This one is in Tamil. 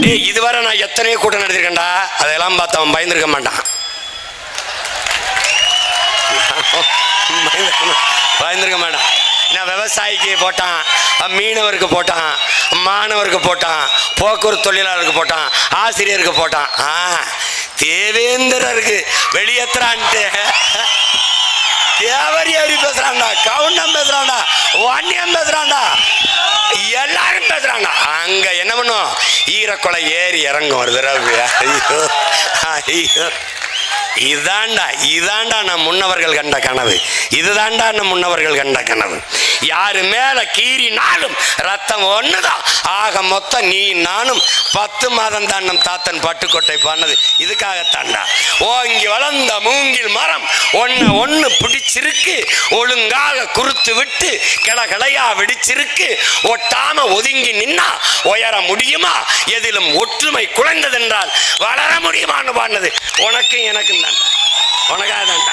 டேய் இதுவரை நான் எத்தனையோ கூட்டம் நடத்திருக்கேன்டா அதெல்லாம் பார்த்து அவன் பயந்துருக்க மாட்டான். பயந்துருக்க- பயந்துருக்க மாட்டான். நான் விவசாயிக்கு போட்டான் மீனவருக்கு போட்டான் மாணவருக்கு போட்டான் போக்குவரத்து தொழிலாளருக்கு போட்டான் ஆசிரியருக்கு போட்டான். ஆ தேவேந்திரருக்கு தேவரி ஆவி பேசுறான்டா கவுண்டம் பேசுறான்டா. அங்க என்ன ஈரக்குலை ஏறி இறங்கும் ஒரு தடவை. ஐயோ ஐயோ. இதாண்டா இதாண்டா நம் முன்னவர்கள் கண்ட கனவு. இதுதாண்டா நம் முன்னவர்கள் கண்ட கனவு. யாரு மேல கீறினாலும் ரத்தம் ஒண்ணுதான் ஆக மொத்தம் நீ நானும் பத்து மாதம் தான் நம் தாத்தன் பட்டுக்கோட்டை பண்ணது இதுக்காகத்தாண்டா ஓங்கி வளர்ந்த மூங்கில் மரம் ஒன்று ஒன்று பிடிச்சிருக்கு ஒழுங்காக குறுத்து விட்டு கிளகிளையா வெடிச்சிருக்கு. ஒட்டாம ஒதுங்கி நின்னா உயர முடியுமா? எதிலும் ஒற்றுமை குறைந்ததென்றால் வளர முடியுமான்னு பாடினது. உனக்கும் எனக்கும் தான். உனக்காக தான்.